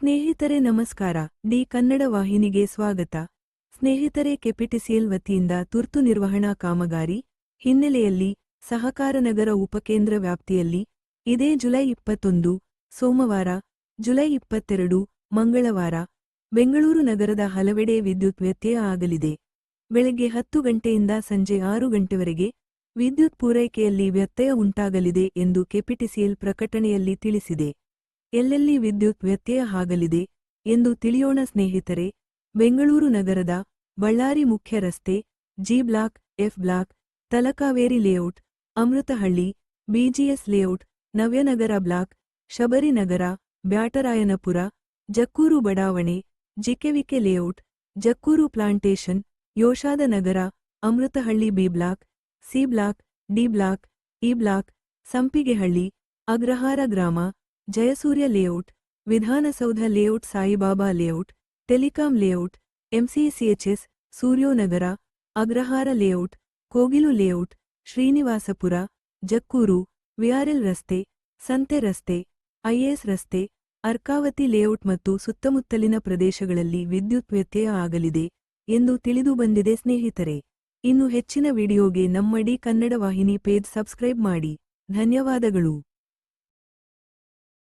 ಸ್ನೇಹಿತರೆ ನಮಸ್ಕಾರ. ಡಿ ಕನ್ನಡ ವಾಹಿನಿಗೆ ಸ್ವಾಗತ. ಸ್ನೇಹಿತರೆ ಕೆಪಿಟಿಸಿಎಲ್ ವತಿಯಿಂದ ತುರ್ತು ನಿರ್ವಹಣಾ ಕಾಮಗಾರಿ ಹಿನ್ನೆಲೆಯಲ್ಲಿ ಸಹಕಾರನಗರ ಉಪಕೇಂದ್ರ ವ್ಯಾಪ್ತಿಯಲ್ಲಿ ಇದೇ ಜುಲೈ ಇಪ್ಪತ್ತೊಂದು, ಸೋಮವಾರ, ಜುಲೈ ಇಪ್ಪತ್ತೆರಡು, ಮಂಗಳವಾರ ಬೆಂಗಳೂರು ನಗರದ ಹಲವೆಡೆ ವಿದ್ಯುತ್ ವ್ಯತ್ಯಯ ಆಗಲಿದೆ. ಬೆಳಗ್ಗೆ ಹತ್ತು ಗಂಟೆಯಿಂದ ಸಂಜೆ ಆರು ಗಂಟೆವರೆಗೆ ವಿದ್ಯುತ್ ಪೂರೈಕೆಯಲ್ಲಿ ವ್ಯತ್ಯಯ ಉಂಟಾಗಲಿದೆ ಎಂದು ಕೆಪಿಟಿಸಿಎಲ್ ಪ್ರಕಟಣೆಯಲ್ಲಿ ತಿಳಿಸಿದೆ. ಎಲ್ಲೆಲ್ಲಿ ವಿದ್ಯುತ್ ವ್ಯತ್ಯಯ ಆಗಲಿದೆ ಎಂದು ತಿಳಿಯೋಣ ಸ್ನೇಹಿತರೆ, ಬೆಂಗಳೂರು ನಗರದ ಬಳ್ಳಾರಿ ಮುಖ್ಯ ರಸ್ತೆ, G block, F block, Talakaveri layout, Amruthahalli BGS layout, Navyanagar block, Shabarinagar, Byatarayanapura, Jakkur ಬಡಾವಣೆ, ಜಿಕೆವಿಕೆ ಲೇಔಟ್, ಜಕ್ಕೂರು ಪ್ಲಾಂಟೇಶನ್ ಯೋಷಾದ ನಗರ Amruthahalli B block, C block, D block, E block, Sampigehalli, Agrahara ಗ್ರಾಮ Jayasurya layout, Vidhana Soudha layout, Saibaba layout, telecom layout MCCHS Suryonagar, Agrahara layout, Kogilu layout, Srinivasapura, Jakkur VRL ರಸ್ತೆ, ಸಂತೆ ರಸ್ತೆ IAS ರಸ್ತೆ, Arkavathi layout ಮತ್ತು ಸುತ್ತಮುತ್ತಲಿನ ಪ್ರದೇಶಗಳಲ್ಲಿ ವಿದ್ಯುತ್ ವ್ಯತ್ಯಯ ಆಗಲಿದೆ ಎಂದು ತಿಳಿದುಬಂದಿದೆ ಸ್ನೇಹಿತರೆ. ಇನ್ನು ಹೆಚ್ಚಿನ ವಿಡಿಯೋಗೆ ನಮ್ಮ ಡಿ ಕನ್ನಡ ವಾಹಿನಿ ಪೇಜ್ ಸಬ್ಸ್ಕ್ರೈಬ್ ಮಾಡಿ. ಧನ್ಯವಾದಗಳು.